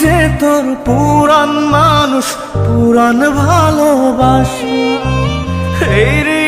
যে তোর পুরান মানুষ পুরান ভালোবাসা। এই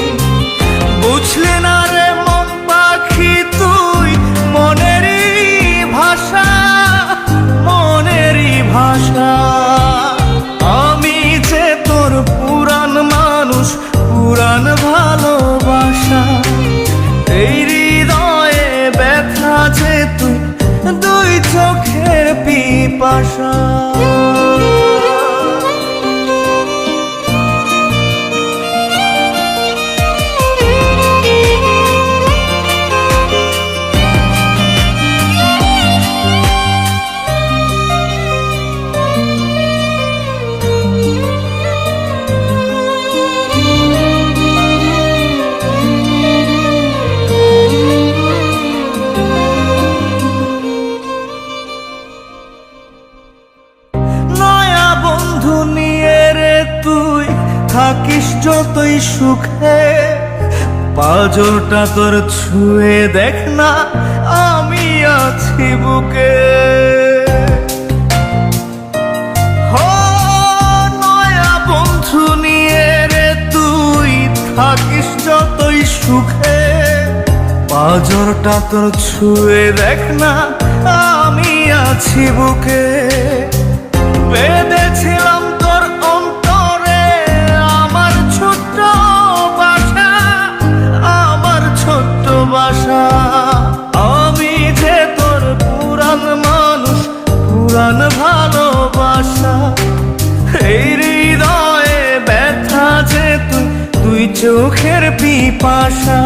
পিপাসা নয়া থাকিস যতই সুখে। পাজরটা তোর ছুঁয়ে দেখ না, আমি আছি বুকে। নয়া বন্ধু নিয়ে রে তুই থাকিস যতই সুখে। পাজরটা তোর ছুঁয়ে দেখ না, আমি আছি বুকে। পুরান ভালোবাসা। এই হৃদয়ে ব্যথা যে তুই তুই চোখের পিপাসা।